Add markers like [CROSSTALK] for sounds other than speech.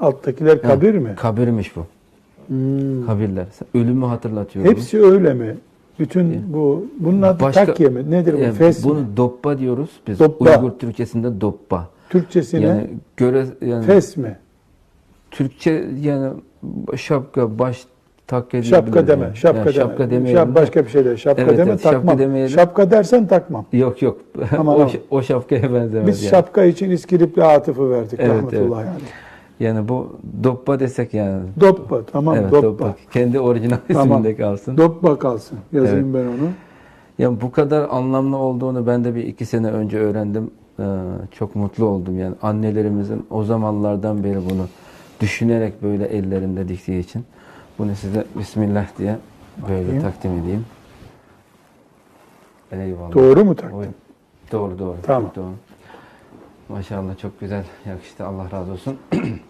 Alttakiler kabir mi? Kabirmiş bu. Hmm. Kabirler. Ölümü hatırlatıyor. bu. Hepsi öyle mi? Bütün bu bunun adı Başka- takye mi? Nedir bu? Yani Fes mi? bunu doppa diyoruz biz. Doppa. Uygur Türkçesinde doppa. Türkçesine Yani göre yani fes mi? Türkçe yani şapka, baş takke Şapka deme. yani. Şapka Yani deme. şapka demeyelim Şap- başka bir şey de. Şapka Evet, deme evet, şapka takmam. demeyelim. Şapka dersen takmam. Yok yok. Aman, [LAUGHS] o, o şapkaya benzemez Biz yani. şapka için İskilipli Atıf'ı verdik Evet, rahmetullahi aleyh. Yani bu doppa desek yani. Doppa tamam evet, doppa. Kendi orijinal Tamam. isminde kalsın. Doppa kalsın. Yazayım ben onu. Yani bu kadar anlamlı olduğunu ben de bir iki sene önce öğrendim. Ee, çok mutlu oldum yani annelerimizin o zamanlardan beri bunu düşünerek böyle ellerinde diktiği için. Bunu size Bismillah diye böyle Bakayım. takdim edeyim. Eyvallah. Doğru mu? Oy, Doğru doğru. Tamam. Doğru. Maşallah çok güzel yakıştı. Allah razı olsun. [CLEARS THROAT]